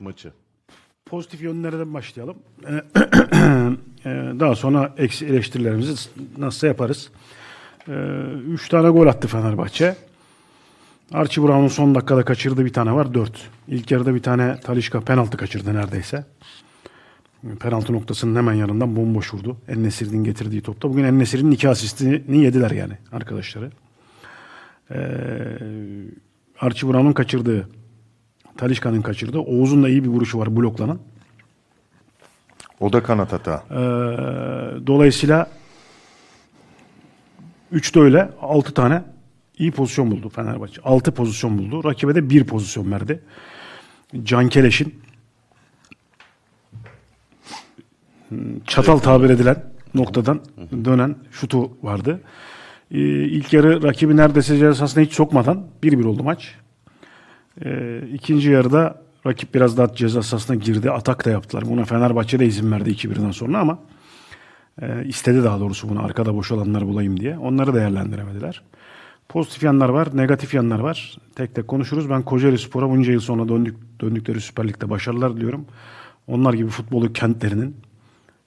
maçı? Pozitif yönlerden başlayalım. Ee, e, Daha sonra eksi eleştirilerimizi nasıl yaparız? Ee, Üç tane gol attı Fenerbahçe. Archie Brown'un son dakikada kaçırdığı bir tane var. Dört. İlk yarıda bir tane Talişka penaltı kaçırdı neredeyse. Penaltı noktasının hemen yanından bomboş vurdu. En getirdiği topta. Bugün En iki asistini yediler yani arkadaşları. Ee, Archie Brown'un kaçırdığı, Talişka'nın kaçırdığı. Oğuz'un da iyi bir vuruşu var bloklanan. O da kanat hata. Ee, dolayısıyla 3'te öyle 6 tane iyi pozisyon buldu Fenerbahçe. 6 pozisyon buldu. Rakibe de 1 pozisyon verdi. Can Keleş'in hmm, çatal tabir edilen noktadan dönen şutu vardı. Ee, ilk yarı rakibi neredeyse ceza sahasına hiç sokmadan 1-1 oldu maç. Ee, ikinci yarıda rakip biraz daha ceza sahasına girdi. Atak da yaptılar. Buna Fenerbahçe de izin verdi 2-1'den sonra ama e, istedi daha doğrusu bunu arkada boş olanları bulayım diye. Onları değerlendiremediler. Pozitif yanlar var, negatif yanlar var. Tek tek konuşuruz. Ben Kocaeli Spor'a bunca yıl sonra döndük, döndükleri Süper Lig'de başarılar diliyorum. Onlar gibi futbolu kentlerinin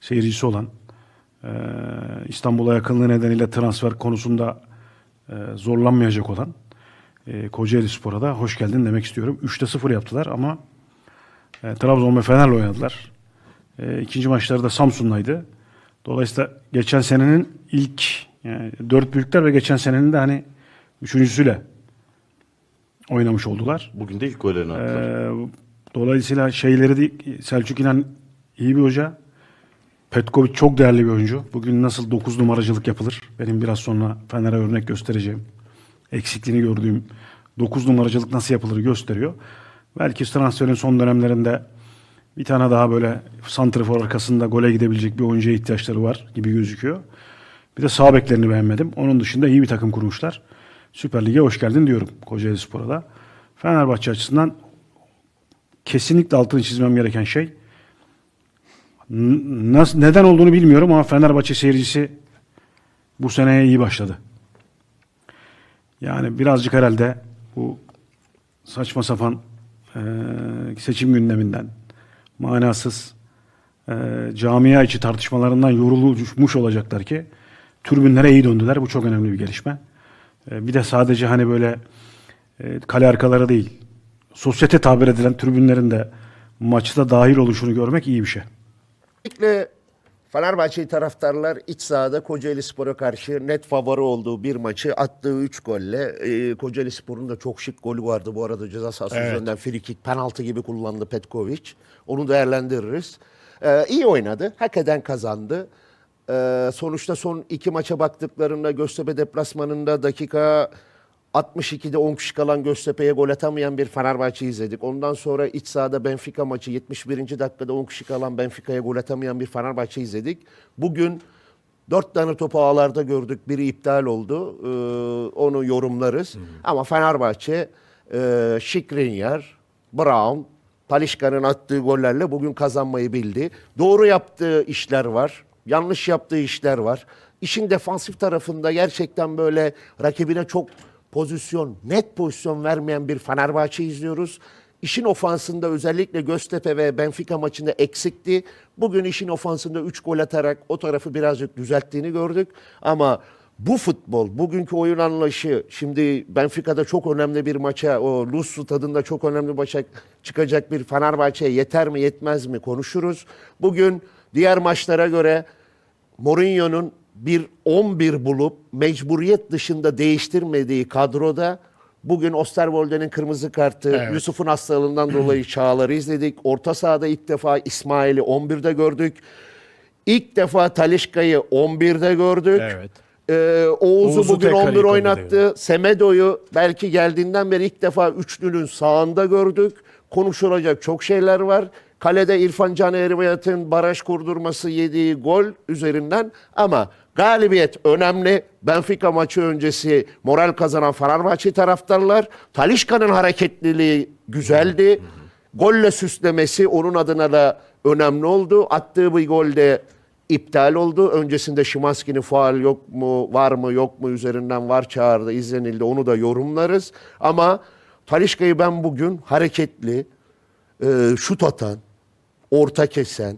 seyircisi olan, e, İstanbul'a yakınlığı nedeniyle transfer konusunda e, zorlanmayacak olan e, Kocaeli Spor'a da hoş geldin demek istiyorum. 3'te 0 yaptılar ama e, Trabzon ve Fener'le oynadılar. E, ikinci maçları da Samsun'laydı. Dolayısıyla geçen senenin ilk yani dört büyükler ve geçen senenin de hani üçüncüsüyle oynamış oldular. Bugün de ilk gollerini attılar. Ee, dolayısıyla şeyleri de Selçuk İnan iyi bir hoca. Petkovic çok değerli bir oyuncu. Bugün nasıl 9 numaracılık yapılır? Benim biraz sonra Fener'e örnek göstereceğim. Eksikliğini gördüğüm 9 numaracılık nasıl yapılır gösteriyor. Belki transferin son dönemlerinde bir tane daha böyle santrafor arkasında gole gidebilecek bir oyuncuya ihtiyaçları var gibi gözüküyor. Bir de sağ beklerini beğenmedim. Onun dışında iyi bir takım kurmuşlar. Süper Lig'e hoş geldin diyorum Kocaeli Spor'a da. Fenerbahçe açısından kesinlikle altını çizmem gereken şey nasıl, neden olduğunu bilmiyorum ama Fenerbahçe seyircisi bu seneye iyi başladı. Yani birazcık herhalde bu saçma sapan eee, seçim gündeminden manasız eee camia içi tartışmalarından yorulmuş olacaklar ki tribünlere iyi döndüler. Bu çok önemli bir gelişme. Eee, bir de sadece hani böyle eee, kale arkaları değil, sosyete tabir edilen tribünlerin de maçta dahil oluşunu görmek iyi bir şey. Fenerbahçe taraftarlar iç sahada Kocaeli Spor'a karşı net favori olduğu bir maçı attığı 3 golle. E, Kocaeli Spor'un da çok şık golü vardı bu arada ceza sahası Evet. üzerinden free kick, penaltı gibi kullandı Petkovic. Onu değerlendiririz. E, iyi oynadı. Hak eden kazandı. E, sonuçta son iki maça baktıklarında Göztepe deplasmanında dakika 62'de 10 kişi kalan Göztepe'ye gol atamayan bir Fenerbahçe izledik. Ondan sonra iç sahada Benfica maçı 71. dakikada 10 kişi kalan Benfica'ya gol atamayan bir Fenerbahçe izledik. Bugün 4 tane topu ağlarda gördük. Biri iptal oldu. Ee, onu yorumlarız. Ama Fenerbahçe e, Şikrinyar, Brown, Talişka'nın attığı gollerle bugün kazanmayı bildi. Doğru yaptığı işler var. Yanlış yaptığı işler var. İşin defansif tarafında gerçekten böyle rakibine çok pozisyon, net pozisyon vermeyen bir Fenerbahçe izliyoruz. İşin ofansında özellikle Göztepe ve Benfica maçında eksikti. Bugün işin ofansında 3 gol atarak o tarafı birazcık düzelttiğini gördük. Ama bu futbol, bugünkü oyun anlayışı, şimdi Benfica'da çok önemli bir maça, o Luz tadında çok önemli maça çıkacak bir Fenerbahçe'ye yeter mi yetmez mi konuşuruz. Bugün diğer maçlara göre Mourinho'nun bir 11 bulup mecburiyet dışında değiştirmediği kadroda bugün Osterwolde'nin kırmızı kartı, Yusuf'un hastalığından dolayı Çağlar'ı izledik. Orta sahada ilk defa İsmail'i 11'de gördük. İlk defa Talişka'yı 11'de gördük. Evet. Ee, Oğuz'u Oğuz'u bugün tekrar 11 ilk 11'de oynattı. Semedo'yu belki geldiğinden beri ilk defa üçlünün sağında gördük. Konuşulacak çok şeyler var. Kalede İrfan Can Erbiyat'ın baraj kurdurması yediği gol üzerinden ama galibiyet önemli. Benfica maçı öncesi moral kazanan Fenerbahçe taraftarlar. Talişka'nın hareketliliği güzeldi. Golle süslemesi onun adına da önemli oldu. Attığı bir golde iptal oldu. Öncesinde Şimanski'nin faal yok mu, var mı, yok mu üzerinden var çağırdı, izlenildi. Onu da yorumlarız. Ama Talişka'yı ben bugün hareketli, e, şut atan, orta kesen,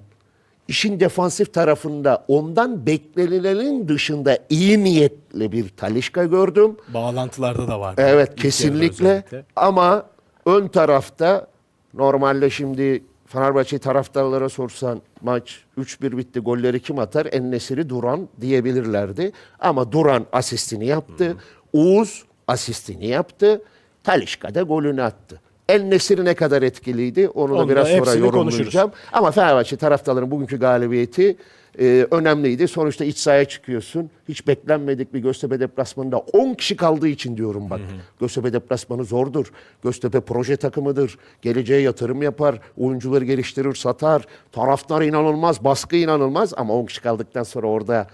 işin defansif tarafında ondan beklenilenin dışında iyi niyetli bir Talişka gördüm. Bağlantılarda da var. Evet kesinlikle ama ön tarafta normalde şimdi Fenerbahçe taraftarlara sorsan maç 3-1 bitti golleri kim atar? Ennesiri Duran diyebilirlerdi. Ama Duran asistini yaptı. Uğuz asistini yaptı. Talişka da golünü attı. Ennesiri ne kadar etkiliydi onu da Onu da biraz sonra hepsini yorumlayacağım. Ama Fenerbahçe taraftarların bugünkü galibiyeti e, önemliydi. Sonuçta iç sahaya çıkıyorsun. Hiç beklenmedik bir Göztepe deplasmanında 10 kişi kaldığı için diyorum bak. Göztepe deplasmanı zordur. Göztepe proje takımıdır. Geleceğe yatırım yapar. Oyuncuları geliştirir, satar. Taraftar inanılmaz, baskı inanılmaz. Ama 10 kişi kaldıktan sonra orada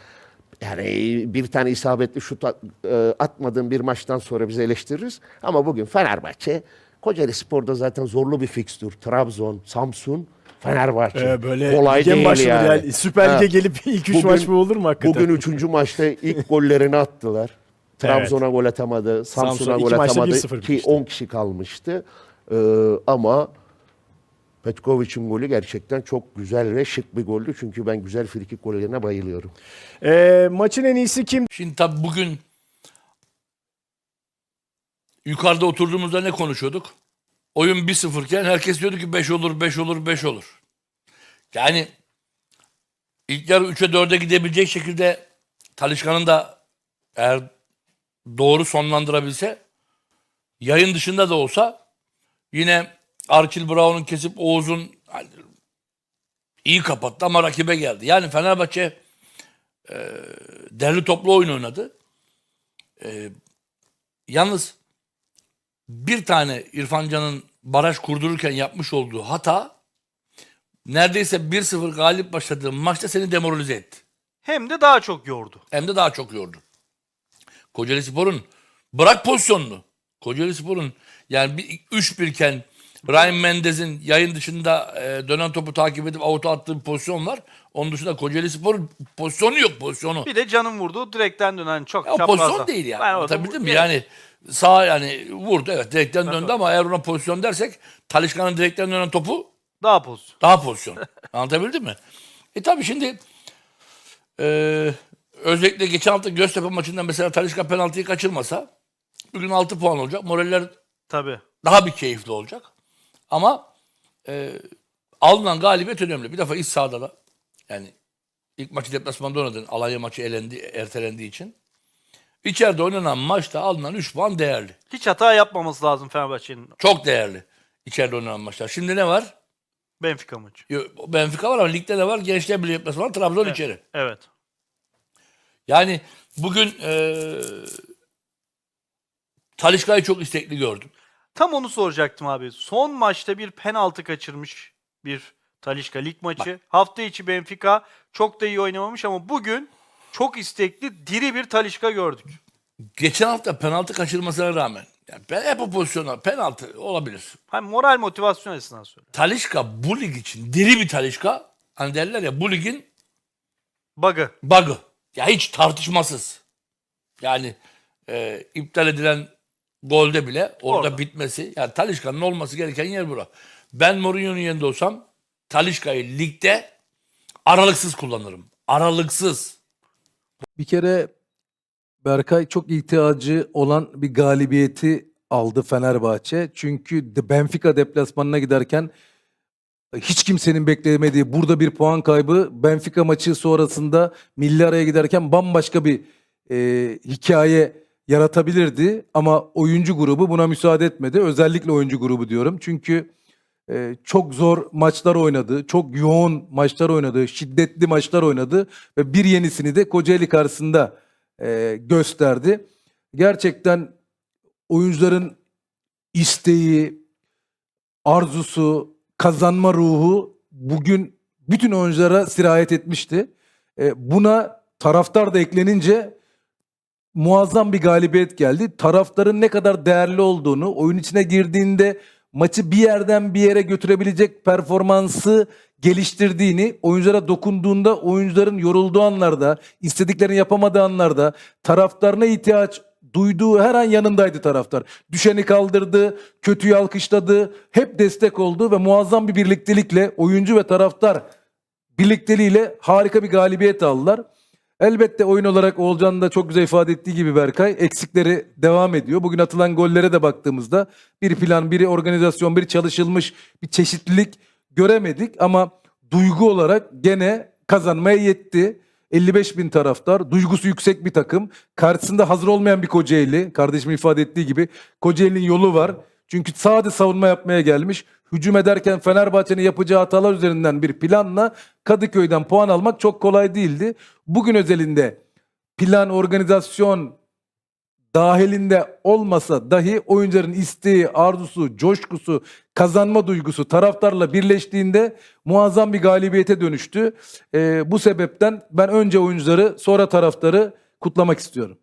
yani bir tane isabetli şut at- e, atmadığın bir maçtan sonra bizi eleştiririz. Ama bugün Fenerbahçe, Kocaeli Spor'da zaten zorlu bir fikstür. Trabzon, Samsun, Fenerbahçe. Ee, böyle Kolay değil başında yani. yani. Süper Lig'e gelip ilk üç Bugün- maç mı olur mu hakikaten? Bugün üçüncü maçta ilk gollerini attılar. Trabzon'a gol atamadı, Samsun'a Samsun gol atamadı 1-0 ki bitmişti. 10 kişi kalmıştı. Ee, ama Petkovic'in golü gerçekten çok güzel ve şık bir goldü. Çünkü ben güzel frikik gollerine bayılıyorum. Ee, maçın en iyisi kim? Şimdi tabii bugün yukarıda oturduğumuzda ne konuşuyorduk? Oyun 1-0 iken herkes diyordu ki 5 olur, 5 olur, 5 olur. Yani ilk yarı 3'e 4'e gidebilecek şekilde Talişkan'ın da eğer doğru sonlandırabilse yayın dışında da olsa yine Arkil Brown'un kesip Oğuz'un hani iyi kapattı ama rakibe geldi. Yani Fenerbahçe derli toplu oyun oynadı. Ee, yalnız bir tane İrfan Can'ın baraj kurdururken yapmış olduğu hata neredeyse 1-0 galip başladığı maçta seni demoralize etti. Hem de daha çok yordu. Hem de daha çok yordu. Kocaeli Spor'un bırak pozisyonunu. Kocaeli Spor'un yani bir 3-1 iken Ryan Mendez'in yayın dışında e, dönen topu takip edip avuta attığı bir pozisyon var. Onun dışında Kocaeli Spor'un pozisyonu yok pozisyonu. Bir de canın vurduğu direkten dönen çok Ya pozisyon değil yani. Ben orada Anlatabildim mi? Yani sağ yani vurdu evet direkten döndü ama eğer ona pozisyon dersek Talişkan'ın direkten dönen topu Daha pozisyon. daha pozisyon. Anlatabildim mi? E tabii şimdi e, özellikle geçen hafta Göztepe maçında mesela Talişka penaltıyı kaçırmasa bugün 6 puan olacak. Moraller Tabii. daha bir keyifli olacak. Ama e, alınan galibiyet önemli. Bir defa iç sahada da yani ilk maçı deplasmanda oynadın. Alanya maçı elendi, ertelendiği için. İçeride oynanan maçta alınan 3 puan değerli. Hiç hata yapmaması lazım Fenerbahçe'nin. Çok değerli. İçeride oynanan maçlar. Şimdi ne var? Benfica maçı. Yo, Benfica var ama ligde ne var? Gençler Birliği deplasmanı Trabzon içeri. Evet. Yani bugün e, Talişka'yı çok istekli gördüm. Tam onu soracaktım abi. Son maçta bir penaltı kaçırmış bir Talişka lig maçı. Hafta içi Benfica çok da iyi oynamamış ama bugün çok istekli diri bir Talişka gördük. Geçen hafta penaltı kaçırmasına rağmen yani ben hep o pozisyona penaltı olabilir. Hem moral motivasyon açısından söylüyorum. Talişka bu lig için diri bir Talişka. Hani derler ya bu ligin Bug'ı. bug'ı. Ya hiç tartışmasız. Yani e, iptal edilen golde bile orada, Orada. bitmesi. Yani Talişka'nın olması gereken yer bura. Ben Mourinho'nun yerinde olsam Talişka'yı ligde aralıksız kullanırım. Aralıksız. Bir kere Berkay çok ihtiyacı olan bir galibiyeti aldı Fenerbahçe. Çünkü Benfica deplasmanına giderken hiç kimsenin beklemediği burada bir puan kaybı Benfica maçı sonrasında milli araya giderken bambaşka bir e, hikaye yaratabilirdi. Ama oyuncu grubu buna müsaade etmedi. Özellikle oyuncu grubu diyorum. Çünkü e, çok zor maçlar oynadı. Çok yoğun maçlar oynadı. Şiddetli maçlar oynadı. Ve bir yenisini de Kocaeli karşısında e, gösterdi. Gerçekten oyuncuların isteği, arzusu, kazanma ruhu bugün bütün oyunculara sirayet etmişti. E, buna taraftar da eklenince muazzam bir galibiyet geldi. Taraftarın ne kadar değerli olduğunu, oyun içine girdiğinde maçı bir yerden bir yere götürebilecek performansı geliştirdiğini, oyunculara dokunduğunda, oyuncuların yorulduğu anlarda, istediklerini yapamadığı anlarda, taraftarına ihtiyaç duyduğu her an yanındaydı taraftar. Düşeni kaldırdı, kötüyü alkışladı, hep destek oldu ve muazzam bir birliktelikle oyuncu ve taraftar birlikteliğiyle harika bir galibiyet aldılar. Elbette oyun olarak Oğulcan'ın da çok güzel ifade ettiği gibi Berkay eksikleri devam ediyor. Bugün atılan gollere de baktığımızda bir plan, biri organizasyon, bir çalışılmış bir çeşitlilik göremedik ama duygu olarak gene kazanmaya yetti. 55 bin taraftar, duygusu yüksek bir takım. Karşısında hazır olmayan bir Kocaeli, kardeşimin ifade ettiği gibi Kocaeli'nin yolu var. Çünkü sadece savunma yapmaya gelmiş. Hücum ederken Fenerbahçe'nin yapacağı hatalar üzerinden bir planla Kadıköy'den puan almak çok kolay değildi. Bugün özelinde plan, organizasyon dahilinde olmasa dahi oyuncuların isteği, arzusu, coşkusu, kazanma duygusu taraftarla birleştiğinde muazzam bir galibiyete dönüştü. Ee, bu sebepten ben önce oyuncuları sonra taraftarı kutlamak istiyorum.